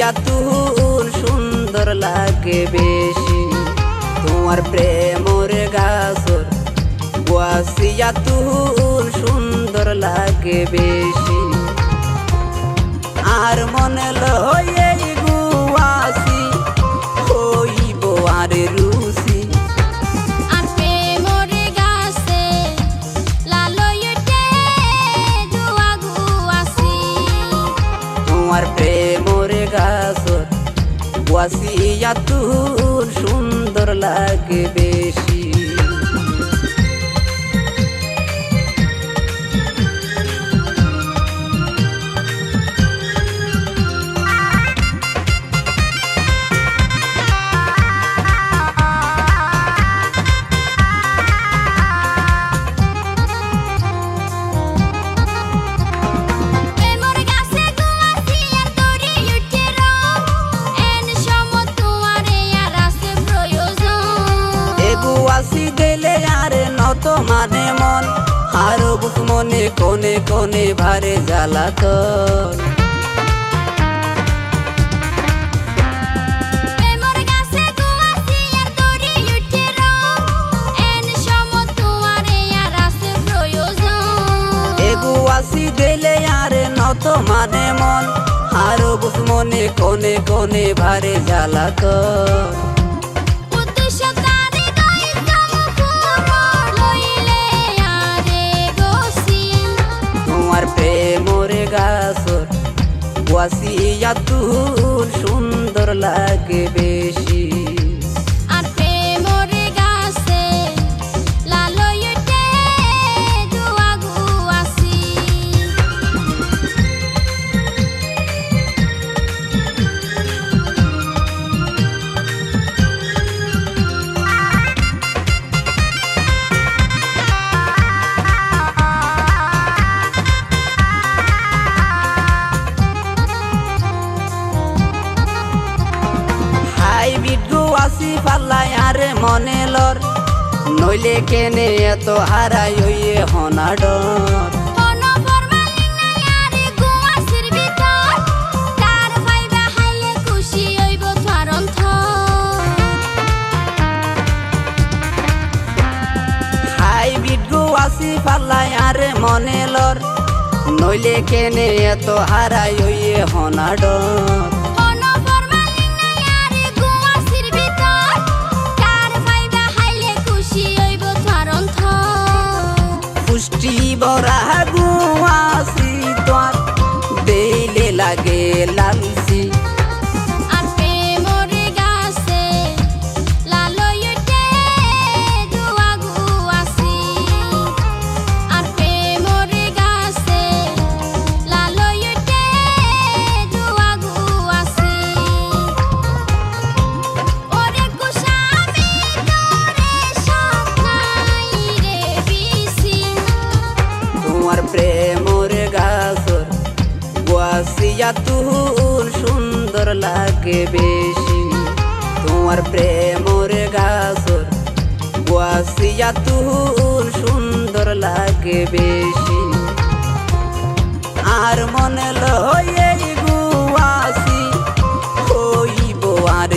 তুর সুন্দর লাগে বেশি। তোমার প্রেমর গাছর বাসিয়া তুর সুন্দর লাগে বেশি। আর মনে লয়ে তোমার প্রেমর গাছ। গুয়াসিয়া তুল সুন্দর লাগে বেশি। মানে মন আর বুক মনে কোনে কোনে ভারে জ্বালাতন আর নত মানে মন আর বুক মনে কোনে কোনে ভারে জ্বালাতন গুয়াসিয়া তুল সুন্দর লাগে গুয়াসি পাল্লাই আরে মনে লর। নইলে কেনে এত হারাই হইয়ে হনাডর গুয়াসি পাল্লাই আরে মনে লর। নইলে কেনে এত হারাই হইয়ে হনাডর Dora. গুয়াসিয়া তুর সুন্দর লাগে বেশি। তোমার প্রেমর গাছর বাসিয়া তুর সুন্দর লাগে বেশি। আর মনে লয়ে গুয়াসি হইব আর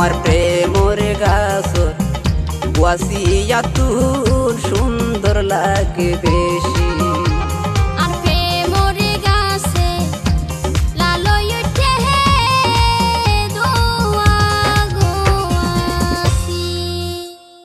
তোমার প্রেমর গাছ গুয়াসিয়া তুর সুন্দর লাগে বেশি।